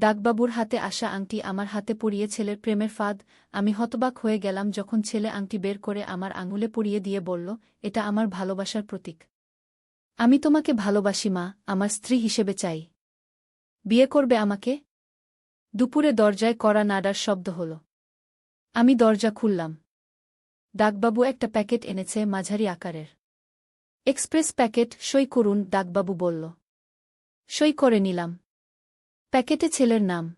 ডাকবাবুর হাতে আসা আংটি আমার হাতে পরিয়ে ছেলের প্রেমের ফাঁদ, আমি হতবাক হয়ে গেলাম যখন ছেলে আংটি বের করে আমার আঙুলে পরিয়ে দিয়ে বলল, এটা আমার ভালোবাসার প্রতীক। আমি তোমাকে ভালোবাসি মা, আমার স্ত্রী হিসেবে চাই। বিয়ে করবে আমাকে? দুপুরে দরজায় কড়া নাডার শব্দ হল। আমি দরজা খুললাম। ডাকবাবু একটা প্যাকেট এনেছে মাঝারি আকারের। এক্সপ্রেস প্যাকেট সই করুন ডাকবাবু বলল। সই করে নিলাম। প্যাকেটে ছেলের নাম।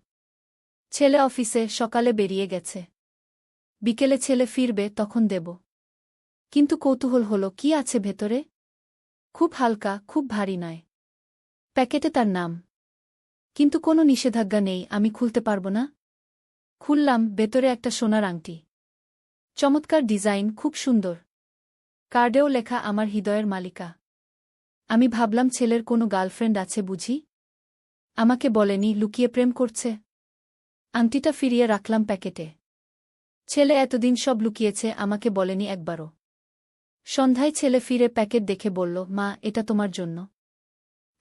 ছেলে অফিসে সকালে বেরিয়ে গেছে। বিকেলে ছেলে ফিরবে, তখন দেব। কিন্তু কৌতূহল হল, কি আছে ভেতরে? খুব হালকা, খুব ভারী নয়। প্যাকেটে তার নাম। কিন্তু কোনো নিষেধাজ্ঞা নেই, আমি খুলতে পারব না। খুললাম, ভেতরে একটা সোনার আংটি। চমৎকার ডিজাইন, খুব সুন্দর। কার্ডেও লেখা, আমার হৃদয়ের মালিকা। আমি ভাবলাম, ছেলের কোনো গার্লফ্রেন্ড আছে বুঝি? আমাকে বলেনি, লুকিয়ে প্রেম করছে। আংটিটা ফিরিয়ে রাখলাম প্যাকেটে। ছেলে এতদিন সব লুকিয়েছে, আমাকে বলেনি একবারও। সন্ধ্যায় ছেলে ফিরে প্যাকেট দেখে বলল, মা, এটা তোমার জন্য।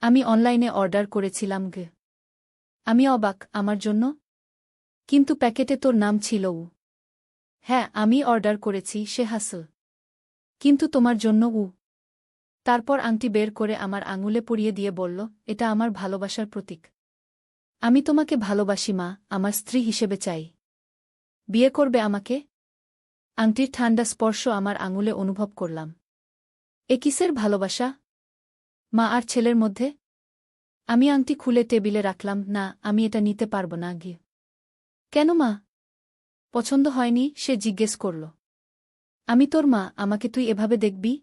আমি অনলাইনে অর্ডার করেছিলাম গে। আমি অবাক, আমার জন্য? কিন্তু প্যাকেটে তোর নাম ছিল উ। হ্যাঁ আমি অর্ডার করেছি, সে হাসল। কিন্তু তোমার জন্য উ। তারপর আংটি বের করে আমার আঙুলে পরিয়ে দিয়ে বলল, এটা আমার ভালোবাসার প্রতীক। আমি তোমাকে ভালোবাসি মা, আমার স্ত্রী হিসেবে চাই। বিয়ে করবে আমাকে? আংটির ঠান্ডা স্পর্শ আমার আঙুলে অনুভব করলাম। এ কিসের ভালোবাসা? মা, আর ছেলের মধ্যে? আমি আংটি খুলে টেবিলে রাখলাম, না, আমি এটা নিতে পারব না গিয়ে কেন মা? পছন্দ হয়নি, সে জিজ্ঞেস করল। আমি তোর মা, আমাকে তুই এভাবে দেখবি?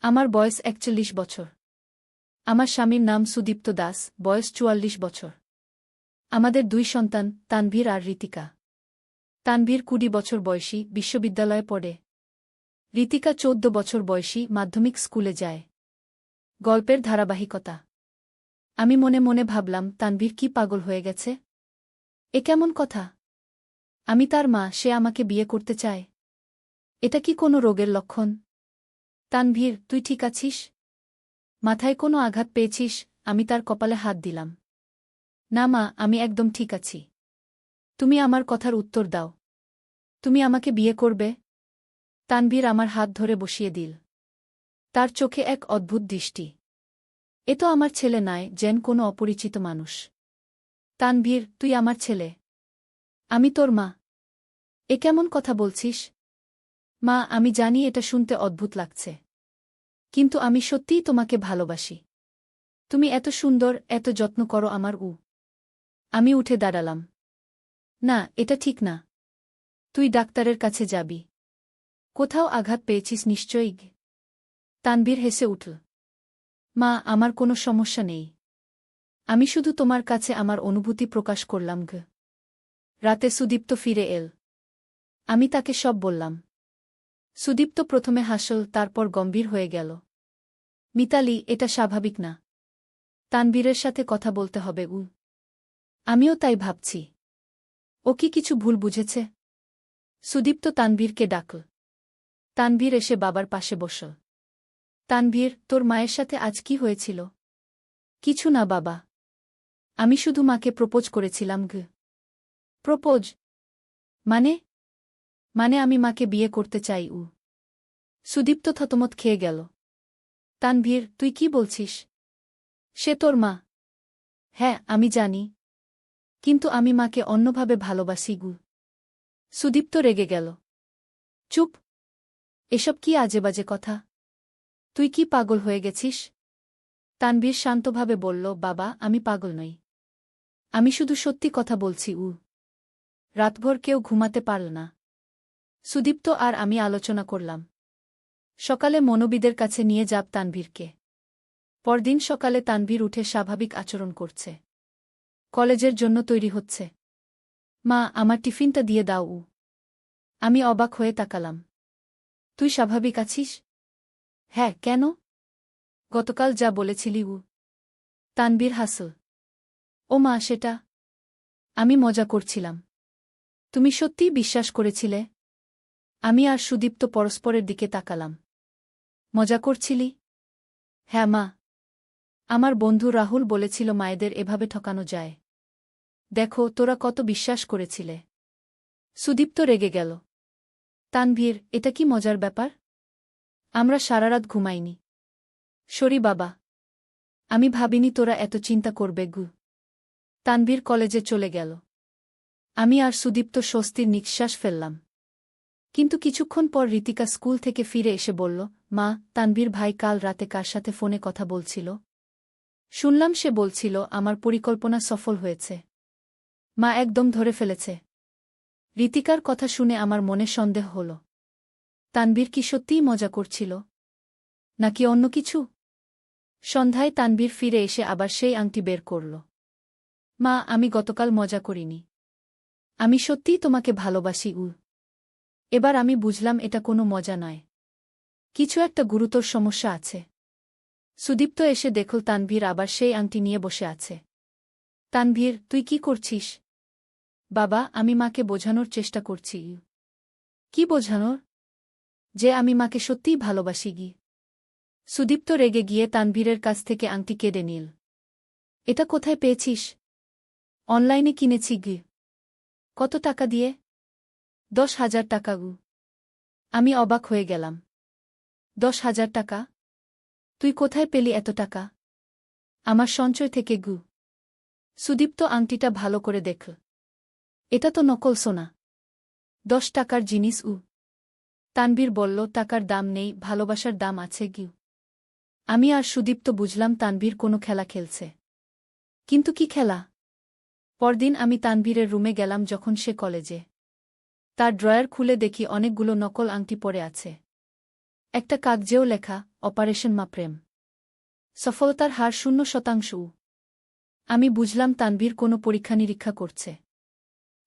আমার বয়স একচল্লিশ বছর। আমার স্বামীর নাম সুদীপ্ত দাস, বয়স চুয়াল্লিশ বছর। আমাদের দুই সন্তান, তানভীর আর রীতিকা। তানভীর কুড়ি বছর বয়সী, বিশ্ববিদ্যালয়ে পড়ে। রীতিকা চৌদ্দ বছর বয়সী, মাধ্যমিক স্কুলে যায়। গল্পের ধারাবাহিকতা। আমি মনে মনে ভাবলাম, তানভীর কি পাগল হয়ে গেছে? এ কেমন কথা? আমি তার মা, সে আমাকে বিয়ে করতে চায়। এটা কি কোনো রোগের লক্ষণ? তানভীর, তুই ঠিক আছিস? মাথায় কোনো আঘাত পেয়েছিস? আমি তার কপালে হাত দিলাম। না মা, আমি একদম ঠিক আছি। তুমি আমার কথার উত্তর দাও। তুমি আমাকে বিয়ে করবে? তানভীর আমার হাত ধরে বসিয়ে দিল। তার চোখে এক অদ্ভুত দৃষ্টি। এ তো আমার ছেলে নয় যেন কোনো অপরিচিত মানুষ। তানভীর, তুই আমার ছেলে। আমি তোর মা। এ কেমন কথা বলছিস? মা, আমি জানি এটা শুনতে অদ্ভুত লাগছে। কিন্তু আমি সত্যিই তোমাকে ভালোবাসি। তুমি এত সুন্দর, এত যত্ন করো আমার উ। আমি উঠে দাঁড়ালাম। না, এটা ঠিক না। তুই ডাক্তারের কাছে যাবি। কোথাও আঘাত পেয়েছিস নিশ্চয়ই তানবীর হেসে উঠল। মা, আমার কোনো সমস্যা নেই। আমি শুধু তোমার কাছে আমার অনুভূতি প্রকাশ করলাম গ। রাতে সুদীপ্ত ফিরে এল। আমি তাকে সব বললাম। সুদীপ্ত প্রথমে হাসল, তারপর গম্ভীর হয়ে গেল। মিতালি, এটা স্বাভাবিক না। তানবীরের সাথে কথা বলতে হবে উ আমিও তাই ভাবছি। ও কি কিছু ভুল বুঝেছে? সুদীপ্ত তানবীরকে ডাকল। তানভীর এসে বাবার পাশে বসল। তানভীর, তোর মায়ের সাথে আজ কি হয়েছিল? কিছু না, বাবা। আমি শুধু মাকে প্রপোজ করেছিলাম, গ। প্রপোজ? মানে মানে আমি মাকে বিয়ে করতে চাই উ সুদীপ্ত থতমত খেয়ে গেল। তানভীর, তুই কি বলছিস? সে তোর মা। হ্যাঁ আমি জানি। কিন্তু আমি মাকে অন্যভাবে ভালোবাসি, গু। সুদীপ্ত রেগে গেল। চুপ। এসব কি আজেবাজে কথা? তুই কি পাগল হয়ে গেছিস? তানবীর শান্তভাবে বলল, বাবা, আমি পাগল নই। আমি শুধু সত্যি কথা বলছি উ রাতভর কেউ ঘুমাতে পারল না। সুদীপ্ত আর আমি আলোচনা করলাম। সকালে মনোবিদের কাছে নিয়ে যাব তানভীরকে। পরদিন সকালে তানভীর উঠে স্বাভাবিক আচরণ করছে। কলেজের জন্য তৈরি হচ্ছে। মা, আমার টিফিনটা দিয়ে দাও উ। আমি অবাক হয়ে তাকালাম। তুই স্বাভাবিক আছিস? হ্যাঁ কেন? গতকাল যা বলেছিলি উ। তানবীর হাসল। ও মা, সেটা। আমি মজা করছিলাম। তুমি সত্যিই বিশ্বাস করেছিলে? আমি আর সুদীপ্ত পরস্পরের দিকে তাকালাম। মজা করছিলি? হ্যাঁ মা। আমার বন্ধু রাহুল বলেছিল মায়েদের এভাবে ঠকানো যায়। দেখো, তোরা কত বিশ্বাস করেছিলে। সুদীপ্ত রেগে গেল। তানভীর, এটা কি মজার ব্যাপার? আমরা সারারাত ঘুমাইনি। সরি বাবা। আমি ভাবিনি তোরা এত চিন্তা করবে গু। তানভীর কলেজে চলে গেল। আমি আর সুদীপ্ত স্বস্তির নিঃশ্বাস ফেললাম। কিন্তু কিছুক্ষণ পর রীতিকা স্কুল থেকে ফিরে এসে বলল, মা, তানভীর ভাই কাল রাতে কার সাথে ফোনে কথা বলছিল? শুনলাম সে বলছিল, আমার পরিকল্পনা সফল হয়েছে। মা একদম ধরে ফেলেছে। রীতিকার কথা শুনে আমার মনে সন্দেহ হল। তানবীর কি সত্যিই মজা করছিল? নাকি অন্য কিছু? সন্ধ্যায় তানবীর ফিরে এসে আবার সেই আংটি বের করল। মা, আমি গতকাল মজা করিনি। আমি সত্যিই তোমাকে ভালোবাসি উ এবার আমি বুঝলাম এটা কোনো মজা নয়। কিছু একটা গুরুতর সমস্যা আছে। সুদীপ্ত এসে দেখল তানভীর আবার সেই আংটি নিয়ে বসে আছে। তানভীর, তুই কি করছিস? বাবা, আমি মাকে বোঝানোর চেষ্টা করছি। কি বোঝানোর? যে আমি মাকে সত্যিই ভালোবাসি গি। সুদীপ্ত রেগে গিয়ে তানভীরের কাছ থেকে আংটি কেড়ে নিল। এটা কোথায় পেয়েছিস? অনলাইনে কিনেছি গি। কত টাকা দিয়ে? দশ হাজার টাকা গু। আমি অবাক হয়ে গেলাম। দশ হাজার টাকা? তুই কোথায় পেলি এত টাকা? আমার সঞ্চয় থেকে গু। সুদীপ্ত আংটিটা ভালো করে দেখ। এটা তো নকল সোনা। দশ টাকার জিনিস, উ। তানবীর বলল, টাকার দাম নেই, ভালোবাসার দাম আছে গিউ আমি আর সুদীপ্ত বুঝলাম তানবীর কোনো খেলা খেলছে। কিন্তু কি খেলা? পরদিন আমি তানবীরের রুমে গেলাম যখন সে কলেজে। তার ড্রয়ার খুলে দেখি অনেকগুলো নকল আংটি পড়ে আছে। একটা কাগজেও লেখা, অপারেশন মা প্রেম সফলতার হার শূন্য শতাংশ। আমি বুঝলাম তানবীর কোনো পরীক্ষা নিরীক্ষা করছে।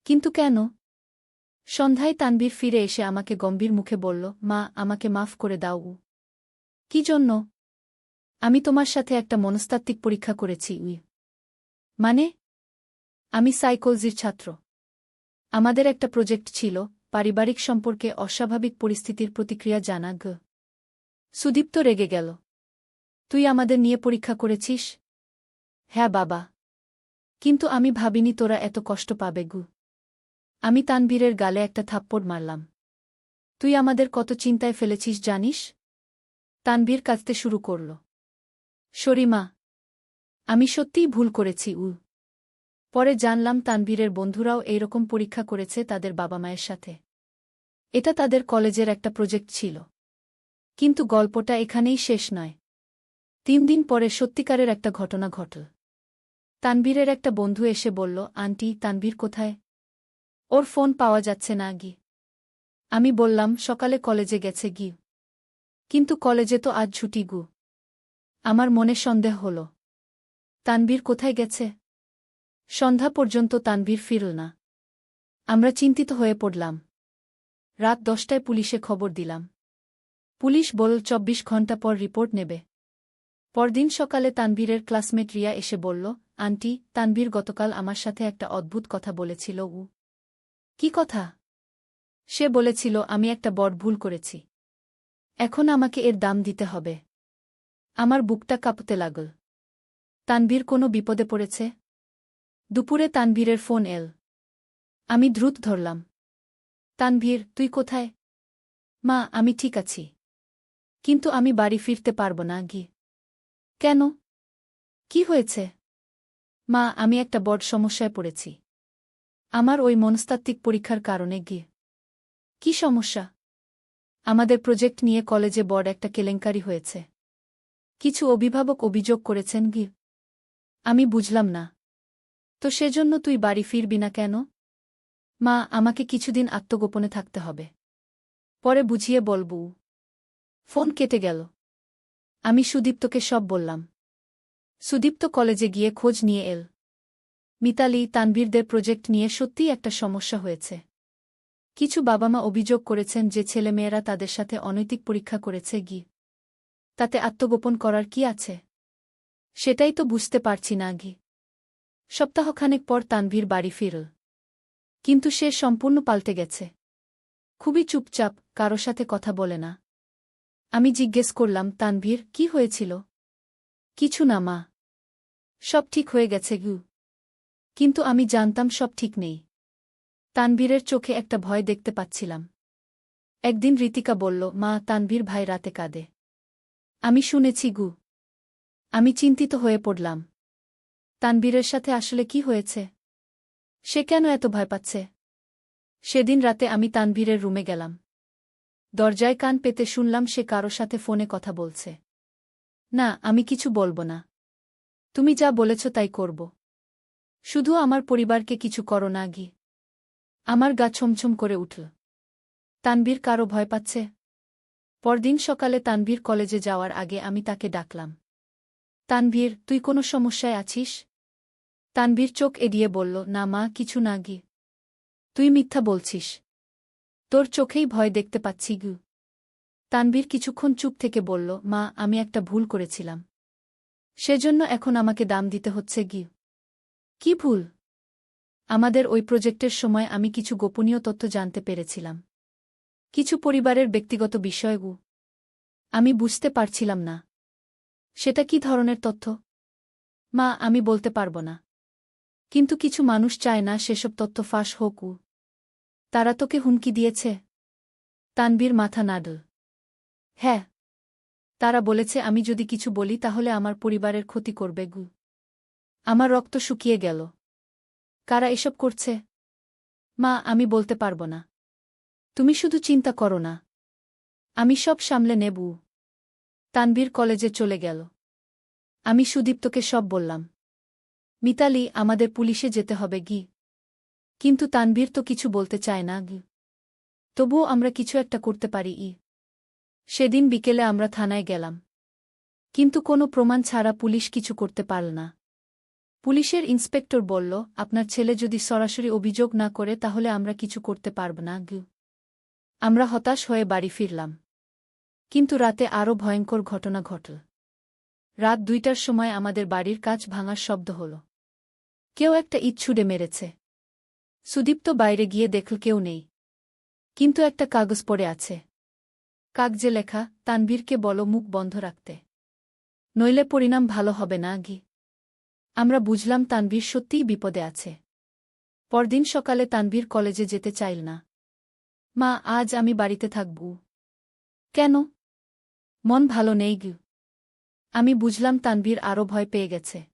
কিন্তু কেন? সন্ধ্যায় তানবীর ফিরে এসে আমাকে গম্ভীর মুখে বলল, মা, আমাকে মাফ করে দাও উ। কি জন্য? আমি তোমার সাথে একটা মনস্তাত্ত্বিক পরীক্ষা করেছি, উই। মানে? আমি সাইকোলজির ছাত্র। আমাদের একটা প্রজেক্ট ছিল, পারিবারিক সম্পর্কে অস্বাভাবিক পরিস্থিতির প্রতিক্রিয়া জানা, গ। সুদীপ্ত রেগে গেল। তুই আমাদের নিয়ে পরীক্ষা করেছিস? হ্যাঁ বাবা। কিন্তু আমি ভাবিনি তোরা এত কষ্ট পাবে, গু। আমি তানবীরের গালে একটা থাপ্পড় মারলাম। তুই আমাদের কত চিন্তায় ফেলেছিস, জানিস? তানবীর কাঁদতে শুরু করল। শরিমা, আমি সত্যিই ভুল করেছি, উ। পরে জানলাম তানবীরের বন্ধুরাও এইরকম পরীক্ষা করেছে তাদের বাবা মায়ের সাথে। এটা তাদের কলেজের একটা প্রজেক্ট ছিল। কিন্তু গল্পটা এখানেই শেষ নয়। তিন দিন পরে সত্যিকারের একটা ঘটনা ঘটল। তানবীরের একটা বন্ধু এসে বলল, আন্টি তানবীর কোথায়? ওর ফোন পাওয়া যাচ্ছে না, গি। আমি বললাম, সকালে কলেজে গেছে, গি। কিন্তু কলেজে তো আজ ছুটি, গু। আমার মনে সন্দেহ হল। তানবীর কোথায় গেছে? সন্ধ্যা পর্যন্ত তানভীর ফিরল না। আমরা চিন্তিত হয়ে পড়লাম। রাত দশটায় পুলিশে খবর দিলাম। পুলিশ বলল, চব্বিশ ঘণ্টা পর রিপোর্ট নেবে। পরদিন সকালে তানবীরের ক্লাসমেট রিয়া এসে বলল, আন্টি তানবীর গতকাল আমার সাথে একটা অদ্ভুত কথা বলেছিল, উ কি কথা? সে বলেছিল, আমি একটা বড় ভুল করেছি। এখন আমাকে এর দাম দিতে হবে। আমার বুকটা কাঁপতে লাগল। তানবীর কোনো বিপদে পড়েছে? দুপুরে তানভীরের ফোন এল। আমি দ্রুত ধরলাম। তানভীর, তুই কোথায়? মা, আমি ঠিক আছি। কিন্তু আমি বাড়ি ফিরতে পারব না, গি। কেন? কি হয়েছে? মা, আমি একটা বড় সমস্যায় পড়েছি। আমার ওই মনস্তাত্ত্বিক পরীক্ষার কারণে গিয়ে কি সমস্যা? আমাদের প্রজেক্ট নিয়ে কলেজে বড় একটা কেলেঙ্কারি হয়েছে। কিছু অভিভাবক অভিযোগ করেছেন, গি। আমি বুঝলাম না। তো সেজন্য তুই বাড়ি ফিরবি না কেন? মা, আমাকে কিছুদিন আত্মগোপনে থাকতে হবে। পরে বুঝিয়ে বলবু। ফোন কেটে গেল। আমি সুদীপ্তকে সব বললাম। সুদীপ্ত কলেজে গিয়ে খোঁজ নিয়ে এল। মিতালি, তানভীরদের প্রজেক্ট নিয়ে সত্যিই একটা সমস্যা হয়েছে। কিছু বাবা মা অভিযোগ করেছেন যে ছেলেমেয়েরা তাদের সাথে অনৈতিক পরীক্ষা করেছে গি। তাতে আত্মগোপন করার কি আছে? সেটাই তো বুঝতে পারছি না গি। সপ্তাহখানেক পর তানভীর বাড়ি ফিরল। কিন্তু সে সম্পূর্ণ পাল্টে গেছে। খুবই চুপচাপ, কারও সাথে কথা বলে না। আমি জিজ্ঞেস করলাম, তানভীর, কি হয়েছিল? কিছু না, মা। সব ঠিক হয়ে গেছে, গু। কিন্তু আমি জানতাম সব ঠিক নেই। তানভীরের চোখে একটা ভয় দেখতে পাচ্ছিলাম। একদিন রীতিকা বলল, মা, তানভীর ভাই রাতে কাঁদে। আমি শুনেছি, গু। আমি চিন্তিত হয়ে পড়লাম। তানবীরের সাথে আসলে কি হয়েছে? সে কেন এত ভয় পাচ্ছে? সেদিন রাতে আমি তানভীরের রুমে গেলাম। দরজায় কান পেতে শুনলাম সে কারও সাথে ফোনে কথা বলছে। না, আমি কিছু বলব না। তুমি যা বলেছ তাই করব। শুধু আমার পরিবারকে কিছু করো না গি আমার গা ছমছম করে উঠল। তানবীর কারও ভয় পাচ্ছে? পরদিন সকালে তানভীর কলেজে যাওয়ার আগে আমি তাকে ডাকলাম। তানভীর তুই কোনো সমস্যায় আছিস? তানভীর চোখ এড়িয়ে বলল, না মা, কিছু না গি। তুই মিথ্যা বলছিস। তোর চোখেই ভয় দেখতে পাচ্ছি গু। তানভীর কিছুক্ষণ চুপ থেকে বলল, মা, আমি একটা ভুল করেছিলাম। সেজন্য এখন আমাকে দাম দিতে হচ্ছে গি। কি ভুল? আমাদের ওই প্রজেক্টের সময় আমি কিছু গোপনীয় তথ্য জানতে পেরেছিলাম। কিছু পরিবারের ব্যক্তিগত বিষয়গু আমি বুঝতে পারছিলাম না। সেটা কি ধরনের তথ্য? মা, আমি বলতে পারব না। কিন্তু কিছু মানুষ চায় না সেসব তথ্য ফাঁস হোক তারা তোকে হুমকি দিয়েছে? তানবীর মাথা নাডল। হ্যাঁ। তারা বলেছে, আমি যদি কিছু বলি, তাহলে আমার পরিবারের ক্ষতি করবে গু। আমার রক্ত শুকিয়ে গেল। কারা এসব করছে? মা, আমি বলতে পারব না। তুমি শুধু চিন্তা করো না। আমি সব সামলে নেবু তানবীর কলেজে চলে গেল। আমি সুদীপ্তকে সব বললাম। মিতালি, আমাদের পুলিশে যেতে হবে, গি। কিন্তু তানবীর তো কিছু বলতে চায় না, গি। তবুও আমরা কিছু একটা করতে পারি, ই। সেদিন বিকেলে আমরা থানায় গেলাম। কিন্তু কোনো প্রমাণ ছাড়া পুলিশ কিছু করতে পারল না। পুলিশের ইন্সপেক্টর বলল, আপনার ছেলে যদি সরাসরি অভিযোগ না করে, তাহলে আমরা কিছু করতে পারব না, গু। আমরা হতাশ হয়ে বাড়ি ফিরলাম। কিন্তু রাতে আরও ভয়ঙ্কর ঘটনা ঘটল। রাত দুইটার সময় আমাদের বাড়ির কাজ ভাঙার শব্দ হল। কেউ একটা ইট ছুড়ে মেরেছে। সুদীপ্ত বাইরে গিয়ে দেখল কেউ নেই। কিন্তু একটা কাগজ পড়ে আছে। কাগজে লেখা তানবীরকে বলো মুখ বন্ধ রাখতে। নইলে পরিণাম ভালো হবে না গি আমরা বুঝলাম তানবীর সত্যিই বিপদে আছে। পরদিন সকালে তানবীর কলেজে যেতে চাইল না। মা, আজ আমি বাড়িতে থাকব। কেন? মন ভালো নেই গু আমি বুঝলাম তানবীর আরও ভয় পেয়ে গেছে।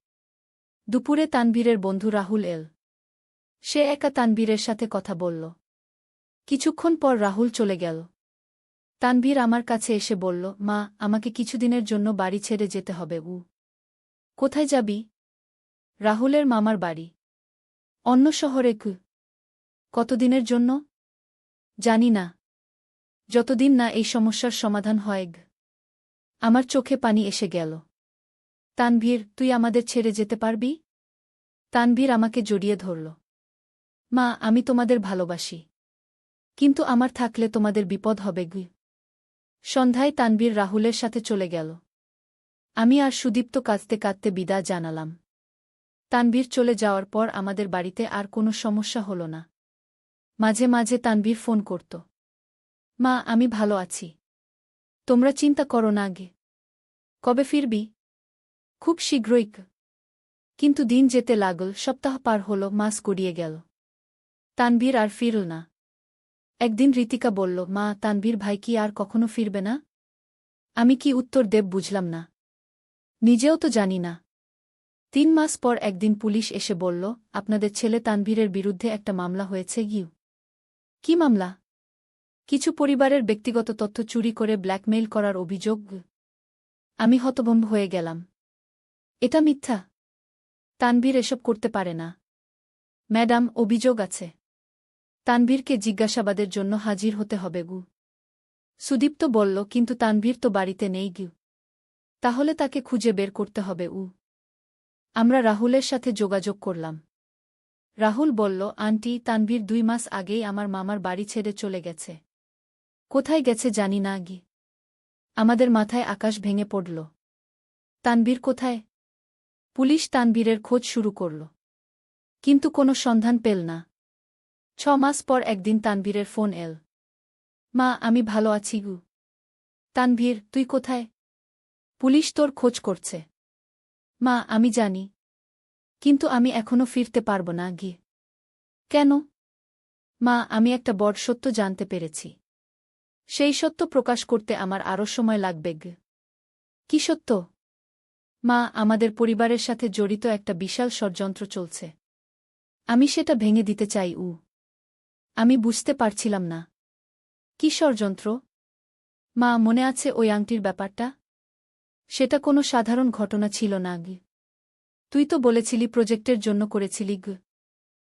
দুপুরে তানবীরের বন্ধু রাহুল এল। সে একা তানবীরের সাথে কথা বলল। কিছুক্ষণ পর রাহুল চলে গেল। তানবীর আমার কাছে এসে বলল, মা, আমাকে কিছুদিনের জন্য বাড়ি ছেড়ে যেতে হবে, উ। কোথায় যাবি? রাহুলের মামার বাড়ি। অন্য শহরে কু। কতদিনের জন্য? জানি না। যতদিন না এই সমস্যার সমাধান হয় আমার চোখে পানি এসে গেল। তানভীর, তুই আমাদের ছেড়ে যেতে পারবি? তানভীর আমাকে জড়িয়ে ধরল। মা, আমি তোমাদের ভালোবাসি। কিন্তু আমার থাকলে তোমাদের বিপদ হবে গু। সন্ধ্যায় তানভীর রাহুলের সাথে চলে গেল। আমি আর সুদীপ্ত কাঁদতে কাঁদতে বিদা জানালাম। তানভীর চলে যাওয়ার পর আমাদের বাড়িতে আর কোনো সমস্যা হল না। মাঝে মাঝে তানভীর ফোন করত। মা, আমি ভালো আছি। তোমরা চিন্তা করো না আগে। কবে ফিরবি? খুব শীঘ্রই কিন্তু দিন যেতে লাগল, সপ্তাহ পার হল, মাস গড়িয়ে গেল। তানভীর আর ফিরল না। একদিন রীতিকা বলল, মা, তানভীর ভাই কি আর কখনো ফিরবে না? আমি কি উত্তর দেব বুঝলাম না। নিজেও তো জানি না। তিন মাস পর একদিন পুলিশ এসে বলল, আপনাদের ছেলে তানভীরের বিরুদ্ধে একটা মামলা হয়েছে গিউ কি মামলা? কিছু পরিবারের ব্যক্তিগত তথ্য চুরি করে ব্ল্যাকমেইল করার অভিযোগ। আমি হতভম্ব হয়ে গেলাম। এটা মিথ্যা। তানভীর এসব করতে পারে না। ম্যাডাম, অভিযোগ আছে। তানভীরকে জিজ্ঞাসাবাদের জন্য হাজির হতে হবে, গু। সুদীপ্ত বলল, কিন্তু তানভীর তো বাড়িতে নেই, গিউ। তাহলে তাকে খুঁজে বের করতে হবে, উ। আমরা রাহুলের সাথে যোগাযোগ করলাম। রাহুল বলল, আন্টি, তানভীর দুই মাস আগেই আমার মামার বাড়ি ছেড়ে চলে গেছে। কোথায় গেছে জানি না গি আমাদের মাথায় আকাশ ভেঙে পড়ল। তানবীর কোথায়? পুলিশ তানবীরের খোঁজ শুরু করল। কিন্তু কোনো সন্ধান পেল না। ছ মাস পর একদিন তানবীরের ফোন এল। মা, আমি ভালো আছি গু। তানভীর, তুই কোথায়? পুলিশ তোর খোঁজ করছে। মা, আমি জানি। কিন্তু আমি এখনও ফিরতে পারব না গিয়ে কেন? মা, আমি একটা বড় সত্য জানতে পেরেছি। সেই সত্য প্রকাশ করতে আমার আরও সময় লাগবে কি সত্য? মা আমাদের পরিবারের সাথে জড়িত একটা বিশাল ষড়যন্ত্র চলছে। আমি সেটা ভেঙে দিতে চাই, উ। আমি বুঝতে পারছিলাম না। কি ষড়যন্ত্র? মা, মনে আছে ওই আংটির ব্যাপারটা? সেটা কোনো সাধারণ ঘটনা ছিল না, গে। তুই তো বলেছিলি প্রজেক্টের জন্য করেছিলি, গ।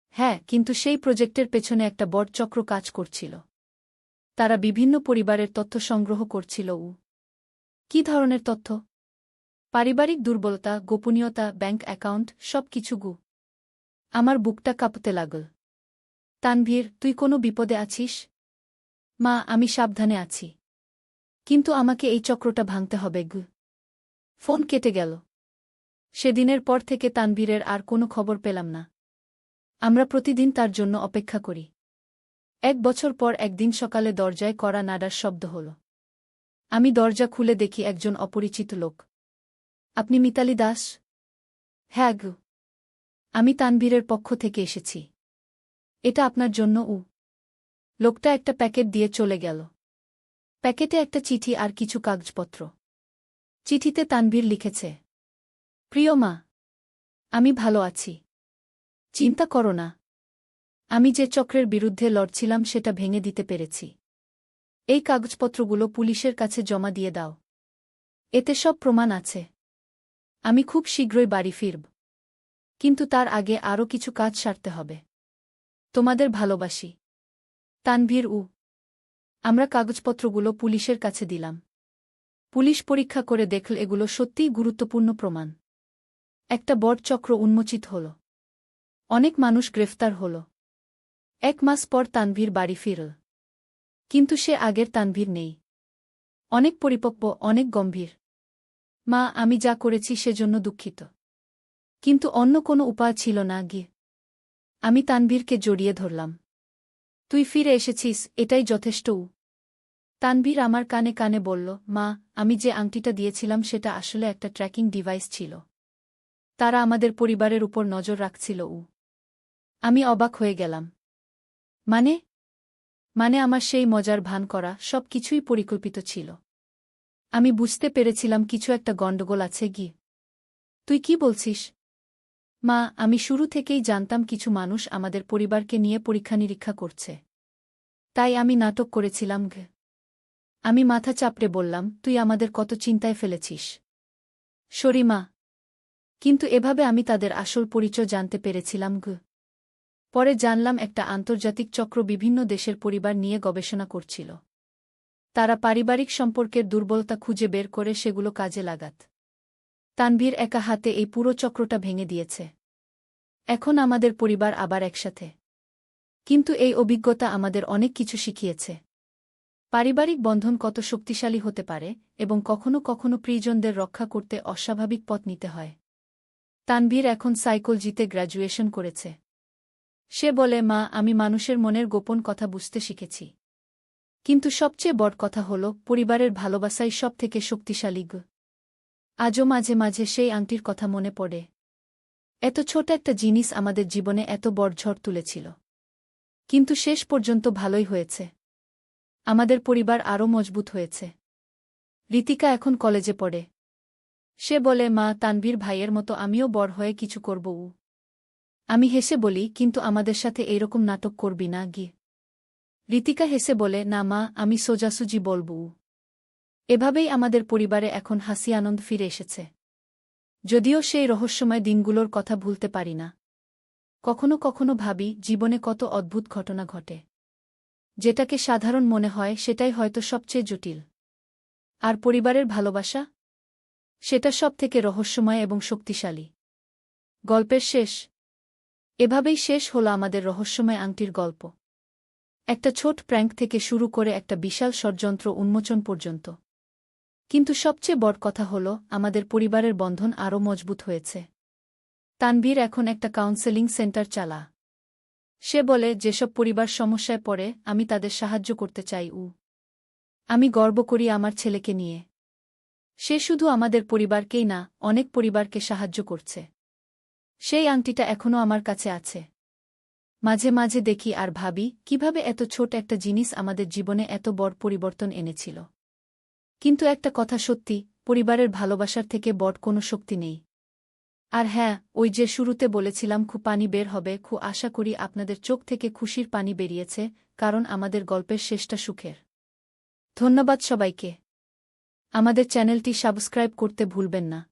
হ্যাঁ কিন্তু সেই প্রজেক্টের পেছনে একটা বড় চক্র কাজ করছিল। তারা বিভিন্ন পরিবারের তথ্য সংগ্রহ করছিল, উ। কি ধরনের তথ্য? পারিবারিক দুর্বলতা, গোপনীয়তা, ব্যাংক অ্যাকাউন্ট সব কিছু গু। আমার বুকটা কাঁপতে লাগল। তানভীর, তুই কোনো বিপদে আছিস? মা, আমি সাবধানে আছি। কিন্তু আমাকে এই চক্রটা ভাঙতে হবে গু। ফোন কেটে গেল। সেদিনের পর থেকে তানভীরের আর কোনো খবর পেলাম না। আমরা প্রতিদিন তার জন্য অপেক্ষা করি। এক বছর পর একদিন সকালে দরজায় করা নাডার শব্দ হল। আমি দরজা খুলে দেখি একজন অপরিচিত লোক। আপনি মিতালি দাস? হ্যাঁ গু। আমি তানভীরের পক্ষ থেকে এসেছি। এটা আপনার জন্য উ। লোকটা একটা প্যাকেট দিয়ে চলে গেল। প্যাকেটে একটা চিঠি আর কিছু কাগজপত্র। চিঠিতে তানভীর লিখেছে, প্রিয় মা, আমি ভালো আছি। চিন্তা করো না। আমি যে চক্রের বিরুদ্ধে লড়ছিলাম সেটা ভেঙে দিতে পেরেছি। এই কাগজপত্রগুলো পুলিশের কাছে জমা দিয়ে দাও। এতে সব প্রমাণ আছে। আমি খুব শীঘ্রই বাড়ি ফিরব। কিন্তু তার আগে আরও কিছু কাজ সারতে হবে। তোমাদের ভালোবাসি। তানভীর উ। আমরা কাগজপত্রগুলো পুলিশের কাছে দিলাম। পুলিশ পরীক্ষা করে দেখল এগুলো সত্যিই গুরুত্বপূর্ণ প্রমাণ। একটা বড় চক্র উন্মোচিত হল। অনেক মানুষ গ্রেফতার হল। এক মাস পর তানভীর বাড়ি ফিরল। কিন্তু সে আগের তানভীর নেই। অনেক পরিপক্ব, অনেক গম্ভীর। মা, আমি যা করেছি সেজন্য দুঃখিত। কিন্তু অন্য কোনো উপায় ছিল না, গিয়ে। আমি তানভীরকে জড়িয়ে ধরলাম। তুই ফিরে এসেছিস, এটাই যথেষ্ট উ। তানভীর আমার কানে কানে বলল, মা, আমি যে আংটিটা দিয়েছিলাম সেটা আসলে একটা ট্র্যাকিং ডিভাইস ছিল। তারা আমাদের পরিবারের উপর নজর রাখছিল উ। আমি অবাক হয়ে গেলাম। মানে? মানে আমার সেই মজার ভান করা সব কিছুই পরিকল্পিত ছিল। আমি বুঝতে পেরেছিলাম কিছু একটা গণ্ডগোল আছে গি তুই কি বলছিস? মা, আমি শুরু থেকেই জানতাম কিছু মানুষ আমাদের পরিবারকে নিয়ে পরীক্ষা নিরীক্ষা করছে। তাই আমি নাটক করেছিলাম ঘ। আমি মাথা চাপড়ে বললাম, তুই আমাদের কত চিন্তায় ফেলেছিস। সরিমা কিন্তু এভাবে আমি তাদের আসল পরিচয় জানতে পেরেছিলাম ঘ। পরে জানলাম একটা আন্তর্জাতিক চক্র বিভিন্ন দেশের পরিবার নিয়ে গবেষণা করছিল। তারা পারিবারিক সম্পর্কের দুর্বলতা খুঁজে বের করে সেগুলো কাজে লাগাত। তানভীর একা হাতে এই পুরো চক্রটা ভেঙে দিয়েছে। এখন আমাদের পরিবার আবার একসাথে। কিন্তু এই অভিজ্ঞতা আমাদের অনেক কিছু শিখিয়েছে। পারিবারিক বন্ধন কত শক্তিশালী হতে পারে এবং কখনো কখনো প্রিয়জনদের রক্ষা করতে অস্বাভাবিক পথ নিতে হয়। তানভীর এখন সাইকোলজিতে গ্র্যাজুয়েশন করেছে। সে বলে, মা, আমি মানুষের মনের গোপন কথা বুঝতে শিখেছি। কিন্তু সবচেয়ে বড় কথা হল, পরিবারের ভালোবাসাই সব থেকে শক্তিশালী গ। আজও মাঝে মাঝে সেই আংটির কথা মনে পড়ে। এত ছোট একটা জিনিস আমাদের জীবনে এত বড় ঝড় তুলেছিল। কিন্তু শেষ পর্যন্ত ভালোই হয়েছে। আমাদের পরিবার আরও মজবুত হয়েছে। ঋতিকা এখন কলেজে পড়ে। সে বলে, মা তানবীর ভাইয়ের মতো আমিও বড় হয়ে কিছু করব উ। আমি হেসে বলি, কিন্তু আমাদের সাথে এইরকম নাটক করবি না গিয়ে ঋতিকা হেসে বলে, না মা, আমি সোজাসুজি বলব। এভাবেই আমাদের পরিবারে এখন হাসি আনন্দ ফিরে এসেছে। যদিও সেই রহস্যময় দিনগুলোর কথা ভুলতে পারি না। কখনো কখনো ভাবি, জীবনে কত অদ্ভুত ঘটনা ঘটে। যেটাকে সাধারণ মনে হয়, সেটাই হয়তো সবচেয়ে জটিল। আর পরিবারের ভালোবাসা? সেটা সব থেকে রহস্যময় এবং শক্তিশালী। গল্পের শেষ? এভাবেই শেষ হল আমাদের রহস্যময় আংটির গল্প। একটা ছোট প্র্যাঙ্ক থেকে শুরু করে একটা বিশাল ষড়যন্ত্র উন্মোচন পর্যন্ত। কিন্তু সবচেয়ে বড় কথা হল, আমাদের পরিবারের বন্ধন আরও মজবুত হয়েছে। তানভীর এখন একটা কাউন্সেলিং সেন্টার চালা। সে বলে, যেসব পরিবার সমস্যায় পড়ে, আমি তাদের সাহায্য করতে চাই, উ। আমি গর্ব করি আমার ছেলেকে নিয়ে। সে শুধু আমাদের পরিবারকেই না, অনেক পরিবারকে সাহায্য করছে। সেই আংটিটা এখনও আমার কাছে আছে। মাঝে মাঝে দেখি আর ভাবি, কীভাবে এত ছোট একটা জিনিস আমাদের জীবনে এত বড় পরিবর্তন এনেছিল। কিন্তু একটা কথা সত্যি, পরিবারের ভালোবাসার থেকে বড় কোনো শক্তি নেই। আর হ্যাঁ ওই যে শুরুতে বলেছিলাম খু পানি বের হবে, খু আশা করি আপনাদের চোখ থেকে খুশির পানি বেরিয়েছে, কারণ আমাদের গল্পের শেষটা সুখের। ধন্যবাদ সবাইকে। আমাদের চ্যানেলটি সাবস্ক্রাইব করতে ভুলবেন না।